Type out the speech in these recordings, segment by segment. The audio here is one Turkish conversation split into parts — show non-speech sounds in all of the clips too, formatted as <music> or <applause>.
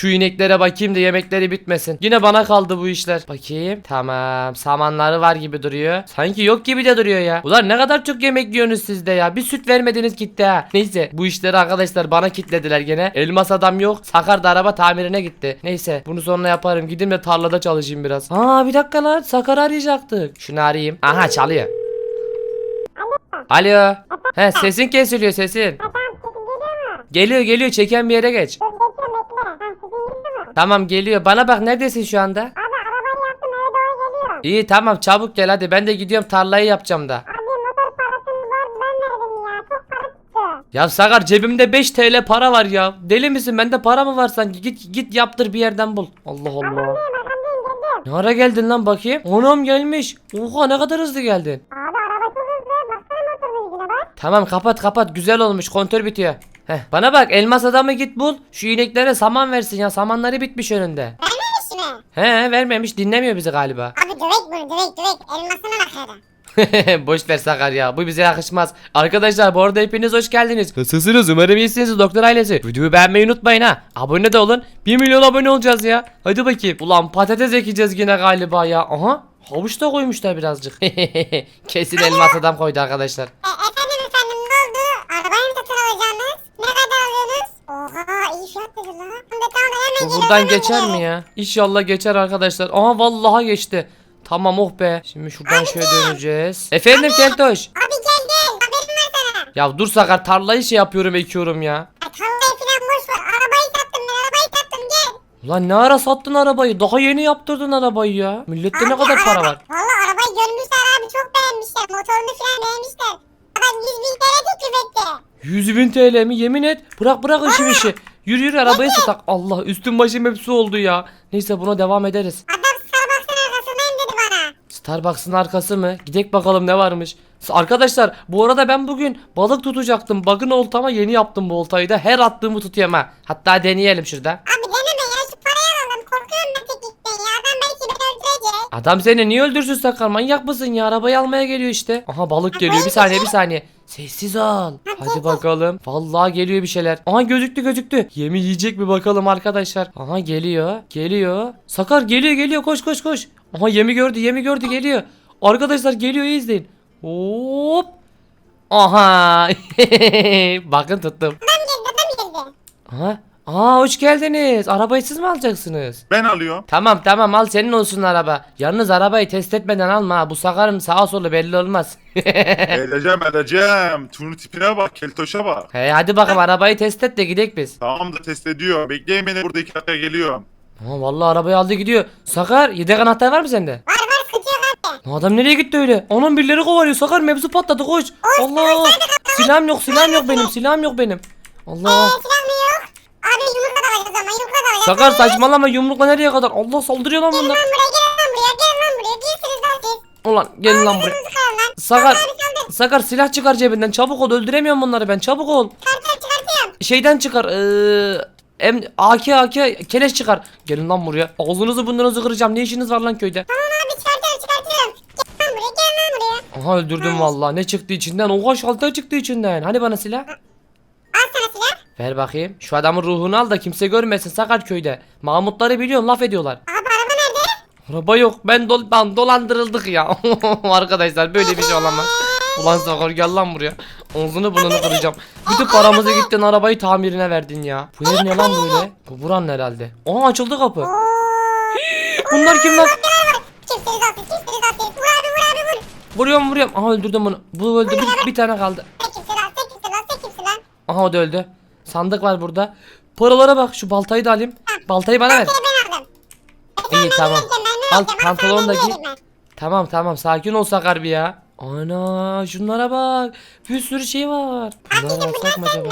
Şu ineklere bakayım da yemekleri bitmesin. Yine bana kaldı bu işler. Bakayım. Tamam. Samanları var gibi duruyor. Sanki yok gibi de duruyor ya. Ulan ne kadar çok yemek yiyorsunuz siz de ya. Bir süt vermediniz gitti ha. Neyse bu işleri arkadaşlar bana kitlediler gene. Elmas adam yok. Sakar da araba tamirine gitti. Neyse bunu sonra yaparım. Gideyim de tarlada çalışayım biraz. Aa bir dakika lan. Sakar arayacaktık. Şunu arayayım. Aha çalıyor. Alo. He sesin kesiliyor sesin. Geliyor geliyor çeken bir yere geç. Dur geçiyorum bekle. Ha sesin geliyor mu? Tamam geliyor. Bana bak neredesin şu anda? Abi arabayı yaptım eve doğru geliyorum. İyi tamam çabuk gel hadi. Ben de gidiyorum tarlayı yapacağım da. Abi motor parasını var ben verdim ya. Çok para. Ya Sakar cebimde 5 TL para var ya. Deli misin? Bende para mı var sanki? Git git yaptır bir yerden bul. Allah Allah. Arkandayım arkandayım geldim. Ne ara geldin lan bakayım? Anam gelmiş. Oha ne kadar hızlı geldin. Abi araba çok hızlı. Baksana motorun yüzüne bak. Tamam kapat kapat güzel olmuş kontör bitiyor. Heh, bana bak elmas adamı git bul. Şu ineklere saman versin ya. Samanları bitmiş önünde. Vermemiş mi? He vermemiş dinlemiyor bizi galiba. Abi dövek bunu dövek dövek. Elmasına bak hele. <laughs> Boş ver Sakar ya. Bu bize yakışmaz. Arkadaşlar bu arada hepiniz hoş geldiniz. Nasılsınız? Umarım iyisiniz doktor ailesi. Videoyu beğenmeyi unutmayın ha. Abone de olun. 1 milyon abone olacağız ya. Hadi bakayım. Ulan patates ekeceğiz yine galiba ya. Aha. Havuç da koymuşlar birazcık. <laughs> Kesin elmas adam koydu arkadaşlar. E, efendim efendim ne oldu? Arabayı mı satın alacaksınız? Ne kadar alıyorsunuz? Oha iyi fiyat dedi lan. Şimdi tamam hemen Bu buradan geçer mi ya? İnşallah geçer arkadaşlar. Aha vallahi geçti. Tamam oh be. Şimdi şuradan şöyle döneceğiz. Efendim Keltoş. Abi gel gel. Haberim var sana. Ya dur Sakar tarlayı şey yapıyorum ekiyorum ya. Ya tarlayı falan boş ver. Arabayı sattım ben arabayı sattım gel. Ulan ne ara sattın arabayı? Daha yeni yaptırdın arabayı ya. Millette ne Abi, kadar para araba- var? Valla arabayı görmüşler abi çok beğenmişler. Motorunu falan beğenmişler. Adam 100 bin TL teklif etti. 100 bin TL mi? Yemin et. Bırak bırak işi işi. Yürü yürü arabayı satak. Allah üstüm başım hepsi oldu ya. Neyse buna devam ederiz. Adam Starbucks'ın arkasındayım dedi bana. Starbucks'ın arkası mı? Gidek bakalım ne varmış. Arkadaşlar bu arada ben bugün balık tutacaktım. Bakın oltama yeni yaptım bu oltayı da. Her attığımı tutuyorum ha. Hatta deneyelim şurada. Abi Adam seni niye öldürsün Sakar? Manyak mısın ya? Arabayı almaya geliyor işte. Aha balık geliyor. Bir saniye bir saniye. Sessiz ol. Hadi bakalım. Vallahi geliyor bir şeyler. Aha gözüktü gözüktü. Yemi yiyecek mi bakalım arkadaşlar. Aha geliyor. Geliyor. Sakar geliyor geliyor. Koş koş koş. Aha yemi gördü yemi gördü geliyor. Arkadaşlar geliyor iyi izleyin. Hop. Aha. <laughs> Bakın tuttum. Adam geldi adam geldi. Aha. Aa hoş geldiniz. Arabayı siz mi alacaksınız? Ben alıyorum. Tamam tamam al senin olsun araba. Yalnız arabayı test etmeden alma ha. Bu sakarın sağa solu belli olmaz. <laughs> edeceğim edeceğim. Turun tipine bak, keltoşa bak. He hadi bakalım arabayı test et de gidek biz. Tamam da test ediyor. Bekleyin beni burada iki dakika geliyorum. Aa, vallahi arabayı aldı gidiyor. Sakar yedek anahtar var mı sende? Var var sıkıntı yok abi. Adam nereye gitti öyle? Onun birileri kovalıyor. Sakar mevzu patladı koş. Allah. Silahım yok silahım yok benim silahım yok benim. Allah. Silah yok? Abi yumrukla da alacağız ama yumrukla da alacağız. Sakar saçmalama yumrukla nereye kadar? Allah saldırıyor lan Gelin bunlar. lan buraya gelin lan buraya gelin lan buraya. Girsiniz lan siz. Ulan gelin lan buraya. Kırmızı lan. Sakar. Abi saldır. Sakar silah çıkar cebinden. Çabuk ol öldüremiyorum bunları ben. Çabuk ol. Çıkartıyorum çıkartıyorum. şeyden çıkar. Eee em AK AK keleş çıkar. Gelin lan buraya. Ağzınızı burnunuzu kıracağım. Ne işiniz var lan köyde? Tamam abi çıkartıyorum çıkartıyorum. Gelin lan buraya gelin lan buraya. Aha öldürdüm vallahi. Ne çıktı içinden? Oha şalter çıktı içinden. Hani bana silah? Ver bakayım. Şu adamın ruhunu al da kimse görmesin Sakar köyde. Mahmutları biliyorsun laf ediyorlar. Abi araba nerede? Araba yok. Ben dol ben dolandırıldık ya. <laughs> Arkadaşlar böyle bir şey olamaz. Ulan Sakar gel lan buraya. Ağzını burnunu kıracağım. Bütün paramızı gittin arabayı tamirine verdin ya. Bu ev ne lan böyle? Bu buranın herhalde. Aa açıldı kapı. <gasps> Bunlar kim lan? Vuruyorum vuruyorum. Aha öldürdüm bunu. Bu öldü. Bir, bir tane kaldı. Aha o da öldü. Sandık var burada. Paralara bak. Şu baltayı da alayım. Baltayı bana ver. Aldım. İyi tamam. Al pantolonu da giy. Tamam tamam sakin ol Sakar bir ya. Ana şunlara bak. Bir sürü şey var. Bunları alsak mı acaba?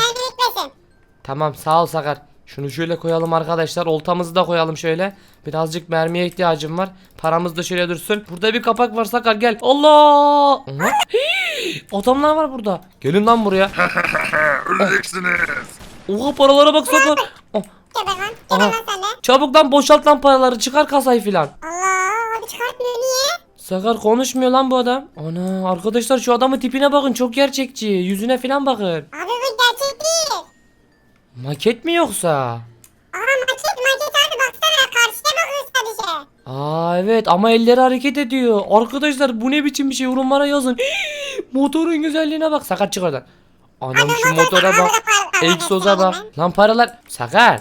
Tamam sağ ol Sakar. Şunu şöyle koyalım arkadaşlar. Oltamızı da koyalım şöyle. Birazcık mermiye ihtiyacım var. Paramız da şöyle dursun. Burada bir kapak var Sakar gel. Allah! Adamlar var burada. Gelin lan buraya. <laughs> Öleceksiniz. Oha paralara bak Sakar. Oh, Geber lan. Aha. Geber lan sen de. Çabuk lan boşalt lan paraları. Çıkar kasayı filan. Allah abi çıkartmıyor niye? Sakar konuşmuyor lan bu adam. Ana arkadaşlar şu adamın tipine bakın çok gerçekçi. Yüzüne filan bakın. Abi bu gerçek değil. Maket mi yoksa? Aa maket maket Aa evet ama elleri hareket ediyor. Arkadaşlar bu ne biçim bir şey yorumlara yazın. <gasps> Motorun güzelliğine bak. Sakar çık oradan. Anam şu motora bak. Egzoza bak. Lan paralar. Sakar.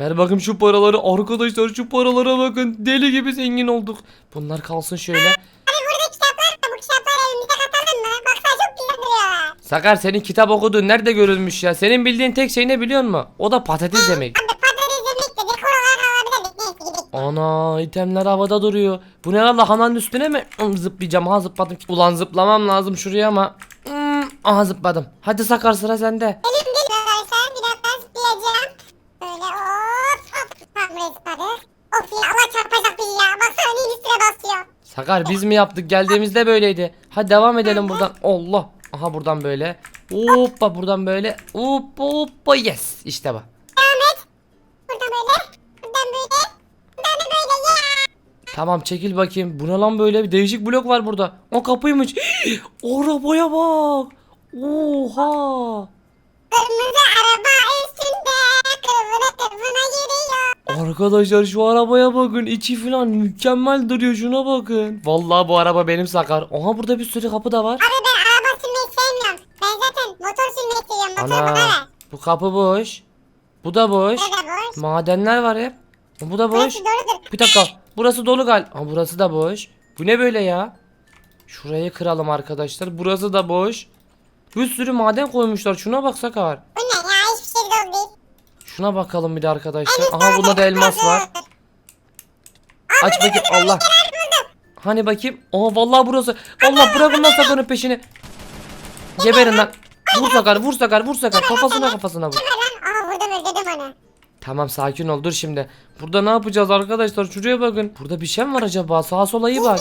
Ver bakayım şu paraları. Arkadaşlar şu paralara bakın. Deli gibi zengin olduk. Bunlar kalsın şöyle. Abi burada kitaplar var. Bu kitapları evimize katalım mı? Baksana çok güzel duruyorlar. Sakar senin kitap okudun nerede görülmüş ya? Senin bildiğin tek şey ne biliyor musun? O da patates yemek. Abi patates yemek de dekor olarak alabilirdik. Neyse gidelim. Ana itemler havada duruyor. Bu ne Allah hamanın üstüne mi? Hmm, zıplayacağım ha zıpladım. Ulan zıplamam lazım şuraya ama. Hmm, aha zıpladım. Hadi Sakar sıra sende. Elim değil arkadaşlar. Bir dakika zıplayacağım. Böyle hop hop. Tamam buraya zıpladık. Of ya Allah çarpacak bizi ya. Baksana neyin üstüne basıyor. Sakar biz mi yaptık? Geldiğimizde böyleydi. Hadi devam edelim buradan. Allah. Aha buradan böyle. Hoppa buradan böyle. Hoppa hoppa yes. İşte bu. Tamam çekil bakayım. Bu ne lan böyle? Bir değişik blok var burada. O kapıymış. <gasps> Arabaya bak. Oha. Kırmızı araba üstünde. Kırvına kırvına giriyor. Arkadaşlar şu arabaya bakın. içi falan mükemmel duruyor. Şuna bakın. Vallahi bu araba benim Sakar. Aha burada bir sürü kapı da var. Abi ben araba sürmeyi sevmiyorum. Ben zaten motor sürmeyi seviyorum. Motor bana Ana. ver. Bu kapı boş. Bu da boş. Burada boş. Madenler var hep. Bu da boş. Burası doludur. Bir dakika. Burası dolu gal. Aa, burası da boş. Bu ne böyle ya? Şurayı kıralım arkadaşlar. Burası da boş. Bir sürü maden koymuşlar. Şuna bak Sakar. Bu ne ya hiçbir şey dolu değil. Şuna bakalım bir de arkadaşlar. Aha bunda da elmas var. Aç bakayım Allah. Hani bakayım. Aha vallahi burası. Allah bırakın lan Sakar'ın peşini. Geberin lan. Vur Sakar, vur Sakar, vur Sakar. Kafasına kafasına vur. Lan aha vurdum öldürdüm onu. Tamam sakin ol dur şimdi. Burada ne yapacağız arkadaşlar? Şuraya bakın. Burada bir şey mi var acaba? Sağa sola iyi bak.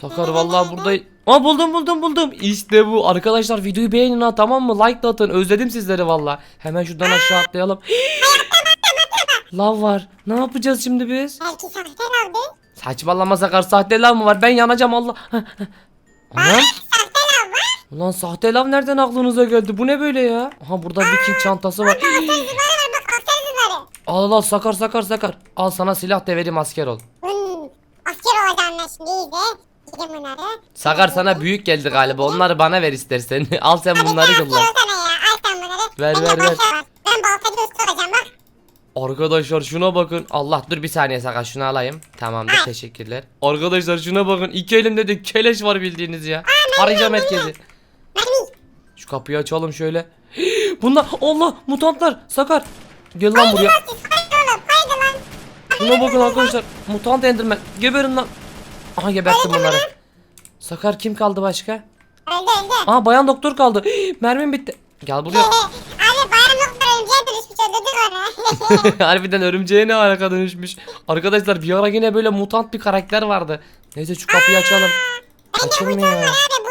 Sakar vallahi burada... Aa buldum buldum buldum. İşte bu. Arkadaşlar videoyu beğenin ha tamam mı? Like da atın. Özledim sizleri vallahi. Hemen şuradan aşağı atlayalım. <gasps> Lav var. Ne yapacağız şimdi biz? Belki sahte aldı. Saçmalama Sakar. Sahte lav mı var? Ben yanacağım Allah. Anam. Ulan sahte lav nereden aklınıza geldi? Bu ne böyle ya? Aha burada viking çantası var. Al al Sakar Sakar Sakar. Al sana silah da vereyim asker ol. Hmm. Asker olacağım ben şimdi iyi de. Bunları. Sakar sana büyük geldi galiba. Onları bana ver istersen. <laughs> al sen bunları Asker kullan. bunları. Ver, Bende ver, ver. balta var. Ben baltacı usta olacağım bak. Arkadaşlar şuna bakın. Allah dur bir saniye Sakar şunu alayım. Tamamdır teşekkürler. Arkadaşlar şuna bakın. İki elimde de keleş var bildiğiniz ya. Arayacağım herkesi. Şu kapıyı açalım şöyle. <gasps> Bunlar Allah mutantlar. Sakar. Gel lan buraya. Şuna bakın arkadaşlar. Mutant Enderman. Geberin lan. Aha geberttim bunları. Sakar kim kaldı başka? Öldü öldü. Aha bayan doktor kaldı. <gasps> Mermim bitti. Gel buraya. <laughs> Abi bayan doktor önce dönüşmüş öldürdük onu. <laughs> Harbiden örümceğe ne alaka dönüşmüş. Arkadaşlar bir ara yine böyle mutant bir karakter vardı. Neyse şu kapıyı açalım. Açılmıyor. Abi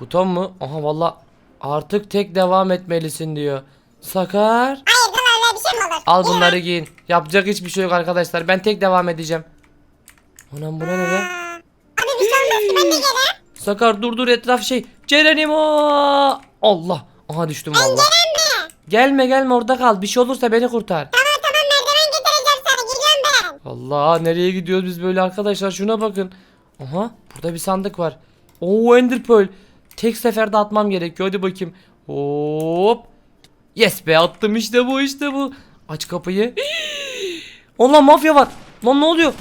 buton mu? Aha valla artık tek devam etmelisin diyor. Sakar. Hayır dur öyle bir şey mi olur? Al bunları giyin. Yapacak hiçbir şey yok arkadaşlar. Ben tek devam edeceğim. Anam bu ne be? Abi bir şey olmaz ki ben de geleyim. Sakar dur dur etraf şey. Cerenimo. Allah. Aha düştüm valla. Gelen mi? Gelme gelme orada kal. Bir şey olursa beni kurtar. Tamam tamam merdiven getireceğim sana geliyorum ben. Allah nereye gidiyoruz biz böyle arkadaşlar şuna bakın. Aha burada bir sandık var. Oo Ender Pearl. Tek seferde atmam gerekiyor hadi bakayım. Hop. Yes be attım işte bu işte bu. Aç kapıyı. <gasps> Allah mafya var. Lan ne oluyor?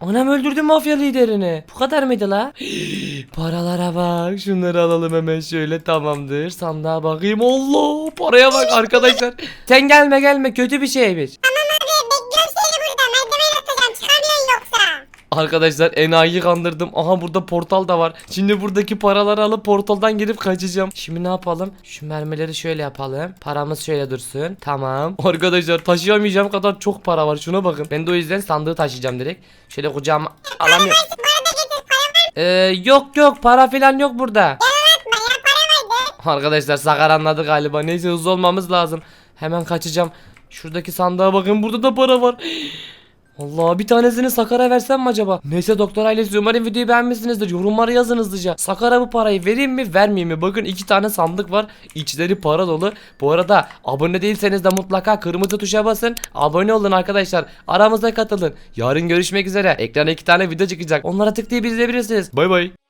Anam öldürdü mafya liderini. Bu kadar mıydı la? <gasps> Paralara bak. Şunları alalım hemen şöyle tamamdır. Sandığa bakayım. Allah paraya bak arkadaşlar. <laughs> Sen gelme gelme kötü bir şeymiş. Tamam Arkadaşlar enayi kandırdım. Aha burada portal da var. Şimdi buradaki paraları alıp portaldan girip kaçacağım. Şimdi ne yapalım? Şu mermileri şöyle yapalım. Paramız şöyle dursun. Tamam. <laughs> Arkadaşlar taşıyamayacağım kadar çok para var. Şuna bakın. Ben de o yüzden sandığı taşıyacağım direkt. Şöyle kucağıma alamıyorum. Ee, yok yok para falan yok burada. Arkadaşlar Sakar anladı galiba. Neyse hızlı olmamız lazım. Hemen kaçacağım. Şuradaki sandığa bakın burada da para var. <gasps> Allah bir tanesini Sakar'a versem mi acaba? Neyse doktor ailesi umarım videoyu beğenmişsinizdir. Yorumlara yazın hızlıca. Sakar'a bu parayı vereyim mi vermeyeyim mi? Bakın iki tane sandık var. İçleri para dolu. Bu arada abone değilseniz de mutlaka kırmızı tuşa basın. Abone olun arkadaşlar. Aramıza katılın. Yarın görüşmek üzere. Ekrana iki tane video çıkacak. Onlara tıklayıp izleyebilirsiniz. Bay bay.